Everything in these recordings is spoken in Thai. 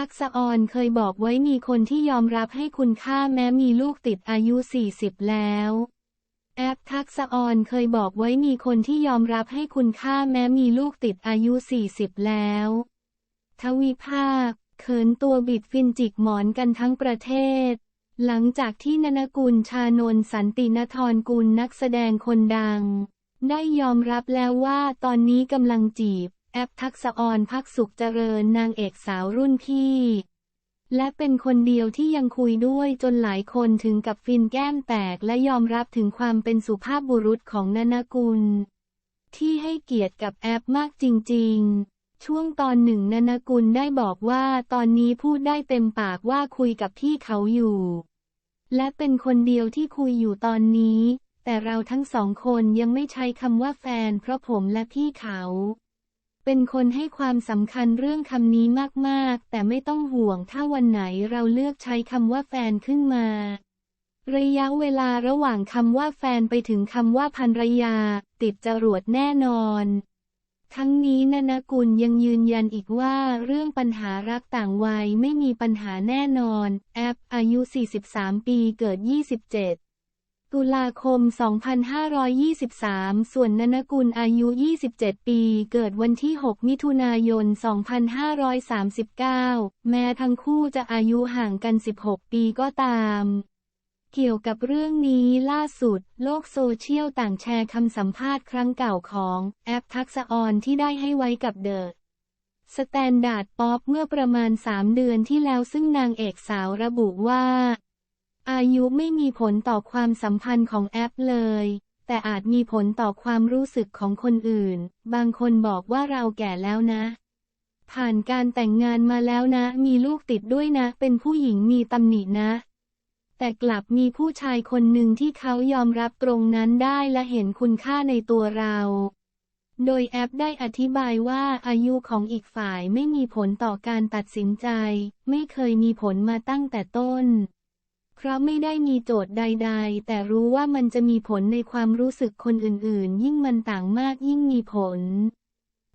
ทักษะออนเคยบอกไว้มีคนที่ยอมรับให้คุณค่าแม้มีลูกติดอายุ 40 แล้ว แอปทักษะออนเคยบอกไว้มีคนที่ยอมรับให้คุณค่าแม้มีลูกติดอายุ 40 แล้ว ทวีภาค เขินตัวบิดฟินจิกหมอนกันทั้งประเทศ หลังจากที่นนกุลชานนสันตินทรกุลนักแสดงคนดัง ได้ยอมรับแล้วว่าตอนนี้กำลังจีบ แอปทักษออนพักสุขเจริญนางเอกสาวรุ่นพี่ และเป็นคนเดียวที่ยังคุยด้วยจนหลายคนถึงกับฟินแก้มแตกและยอมรับถึงความเป็นสุภาพบุรุษของนนกุล ที่ให้เกียรติกับแอปมากจริง ๆ ช่วงตอนหนึ่งนนกุลได้บอกว่าตอนนี้พูดได้เต็มปากว่าคุยกับพี่เขาอยู่ และเป็นคนเดียวที่คุยอยู่ตอนนี้ แต่เราทั้งสองคนยังไม่ใช้คำว่าแฟนเพราะผมและพี่เขา เป็นคนให้ความสำคัญเรื่องคำนี้มาก ๆ แต่ไม่ต้องห่วงถ้าวันไหนเราเลือกใช้คำว่าแฟนขึ้นมา ระยะเวลาระหว่างคำว่าแฟนไปถึงคำว่าภรรยา ติดจรวดแน่นอน ทั้งนี้นนกุลยังยืนยันอีกว่าเรื่องปัญหารักต่างวัยไม่มีปัญหาแน่นอน แอปอายุ 43 ปีเกิด 27 ตุลาคม 2523 ส่วนนนกุลอายุ 27 ปี เกิดวันที่ 6 มิถุนายน 2539 แม้ทั้งคู่จะอายุห่างกัน 16 ปีก็ตาม เกี่ยวกับเรื่องนี้ล่าสุด โลกโซเชียลต่างแชร์คำสัมภาษณ์ครั้งเก่าของ แอปทักษะออนที่ได้ให้ไว้กับเดอะสแตนดาร์ดป๊อปเมื่อประมาณ 3 เดือนที่แล้วซึ่งนางเอกสาวระบุว่า อายุไม่มีผลต่อความสัมพันธ์ของแอปเลย แต่อาจมีผลต่อความรู้สึกของคนอื่น บางคนบอกว่าเราแก่แล้วนะ ผ่านการแต่งงานมาแล้วนะ มีลูกติดด้วยนะ เป็นผู้หญิงมีตำหนินะ แต่กลับมีผู้ชายคนหนึ่งที่เขายอมรับตรงนั้นได้และเห็นคุณค่าในตัวเรา โดยแอปได้อธิบายว่าอายุของอีกฝ่ายไม่มีผลต่อการตัดสินใจ ไม่เคยมีผลมาตั้งแต่ต้น เพราะไม่ได้มีโจทย์ใด ๆ แต่รู้ว่ามันจะมีผลในความรู้สึกคนอื่นๆ ยิ่งมันต่างมากยิ่งมีผล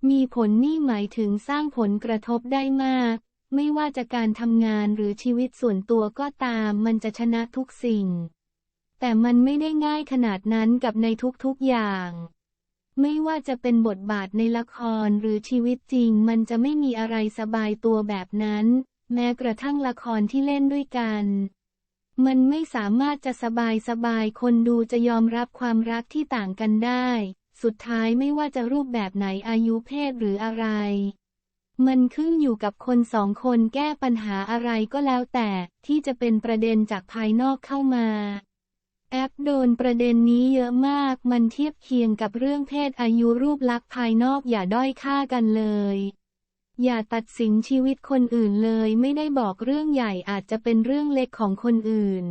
มีผลนี่หมายถึงสร้างผลกระทบได้มาก ไม่ว่าจะการทำงานหรือชีวิตส่วนตัวก็ตาม มันจะชนะทุกสิ่ง แต่มันไม่ได้ง่ายขนาดนั้นกับในทุกๆอย่าง ไม่ว่าจะเป็นบทบาทในละครหรือชีวิตจริง มันจะไม่มีอะไรสบายตัวแบบนั้น แม้กระทั่งละครที่เล่นด้วยกัน มันไม่สามารถจะสบายสบายคนดูจะยอมรับความรักที่ต่างกันได้ สุดท้ายไม่ว่าจะรูปแบบไหนอายุเพศหรืออะไร มันขึ้นอยู่กับคนสองคนแก้ปัญหาอะไรก็แล้วแต่ที่จะเป็นประเด็นจากภายนอกเข้ามาแอปโดนประเด็นนี้เยอะมาก มันเทียบเคียงกับเรื่องเพศอายุรูปลักษณ์ภายนอกอย่าด้อยค่ากันเลย อย่าตัดสินชีวิตคนอื่นเลยไม่ได้บอกเรื่องใหญ่อาจจะเป็นเรื่องเล็กของคนอื่น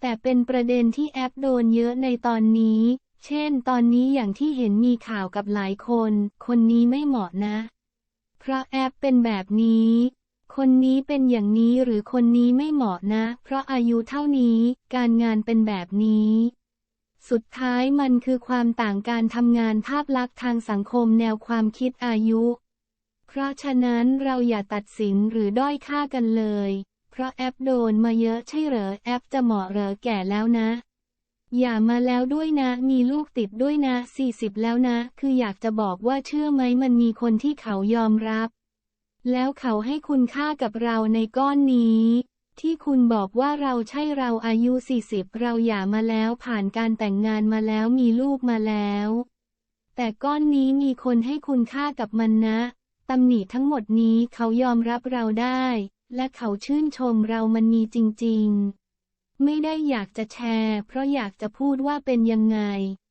แต่เป็นประเด็นที่แอปโดนเยอะในตอนนี้ เช่น ตอนนี้อย่างที่เห็นมีข่าวกับหลายคน คนนี้ไม่เหมาะนะ เพราะแอปเป็นแบบนี้ คนนี้เป็นอย่างนี้หรือคนนี้ไม่เหมาะนะ เพราะอายุเท่านี้การงานเป็นแบบนี้สุดท้ายมันคือความต่างการทำงานภาพลักษณ์ทางสังคมแนวความคิดอายุ เพราะฉะนั้นเราอย่าตัดสินหรือด้อยค่ากันเลย เพราะแอปโดนมาเยอะใช่เหรอแอปจะเหมาะเหรอแก่แล้วนะ อย่ามาแล้วด้วยนะ มีลูกติดด้วยนะ 40 แล้วนะ คืออยากจะบอกว่าเชื่อไหมมันมีคนที่เขายอมรับ แล้วเขาให้คุณค่ากับเราในก้อนนี้ที่คุณบอกว่าเราใช่เราอายุ 40 เราหย่ามาแล้วผ่านการแต่งงานมาแล้วมีลูกมาแล้ว แต่ก้อนนี้มีคนให้คุณค่ากับมันนะ ตำหนิทั้งหมดนี้เขายอมรับเราได้ และเขาชื่นชมเรามันมีจริง ๆ ไม่ได้อยากจะแชร์ เพราะอยากจะพูดว่าเป็นยังไง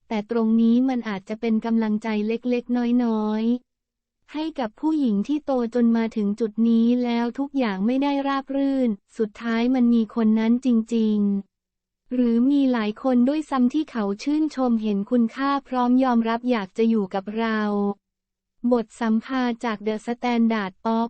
แต่ตรงนี้มันอาจจะเป็นกำลังใจเล็กๆ น้อยๆ ให้กับผู้หญิงที่โตจนมาถึงจุดนี้แล้วทุกอย่างไม่ได้ราบรื่น สุดท้ายมันมีคนนั้นจริง ๆหรือมีหลายคนด้วยซ้ำที่เขาชื่นชมเห็นคุณค่าพร้อมยอมรับอยากจะอยู่กับเรา บทสัมภาษณ์จากเดอะสแตนดาร์ดป๊อป